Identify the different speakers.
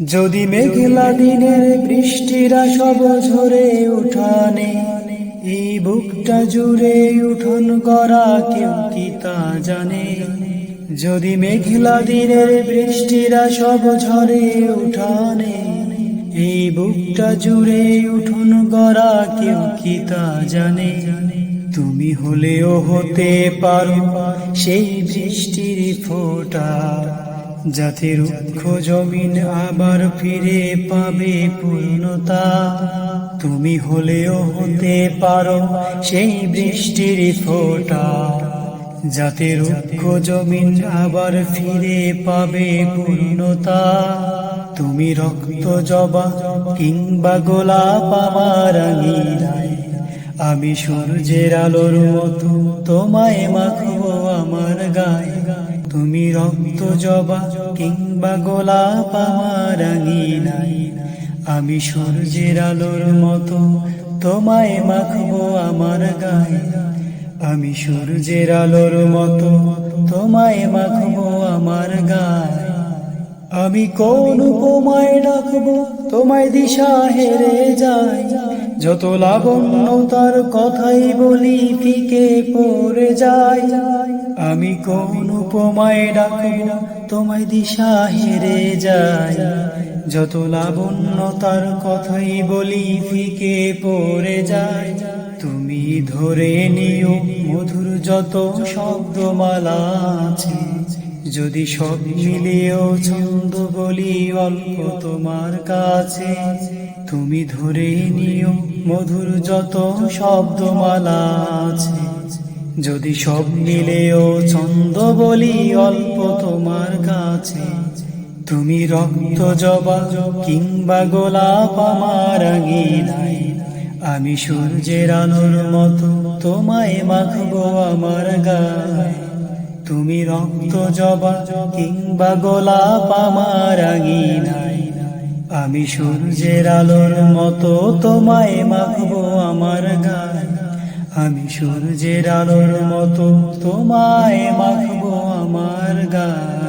Speaker 1: যদি মেঘলা দিনের বৃষ্টিরা সব ঝরে উঠানে, এই বুকটা জুড়ে উঠন করা কেউ কি তা জানে? যদি মেঘলা দিনের বৃষ্টিরা সব ঝরে উঠানে, এই বুকটা জুড়ে উঠন করা কেউ কি তা জানে? তুমি হলেও হতে পারো সেই বৃষ্টির ফোঁটা। যাতে রুক্ষ জমিন আবার ফিরে পাবে পূর্ণতা। তুমি হলেও হতে পারো সেই বৃষ্টির ফোঁটা। যাতে রুক্ষ জমিন আবার ফিরে পাবে পূর্ণতা। তুমি রক্ত জবা কিংবা গোলাপ আমার আমি সূর্যের আলোর মতো তোমায় মাখবো আমার রক্ত জবা কিংবা গোলাপ আমার আঙিনায়। আমি সূর্যের আলোর মতো তোমায় মাখবো আমার গায়ে। আমি সূর্যের আলোর মতো তোমায় মাখবো আমার গায়ে। আমি কোন উপমায় ডাকবো তোমায় দিশা হেরে যাই। যত লাবণ্য তার কথাই বলি, ফিকে পড়ে যায়। আমি কোন উপমায় ডাকবো, তোমায় দিশা হেরে যাই। যত লাবণ্য তার কথাই বলি, ফিকে পড়ে যায়। তুমি ধরে নিও মধুর যত শব্দমালা আছে যদি সব মিলিয়েও ছন্দ বলি অল্প তোমার কাছে, তুমি ধরে নিও মধুর যত শব্দমালা আছে। যদি সব মিলেও ছন্দ বলি অল্প তোমার কাছে, তুমি রক্ত জবা কিংবা গোলাপ আমার আঙিনায়। আমি সূর্যের আলোর মতো তোমায় মাখবো আমার গায়ে। তুমি রক্ত জবা কিংবা গোলাপ আমার আঙিনায়। আমি সূর্যের আলোর মতো তোমায় মাখবো আমার গান আমি সূর্যের আলোর মতো তোমায় মাখবো আমার গায়ে।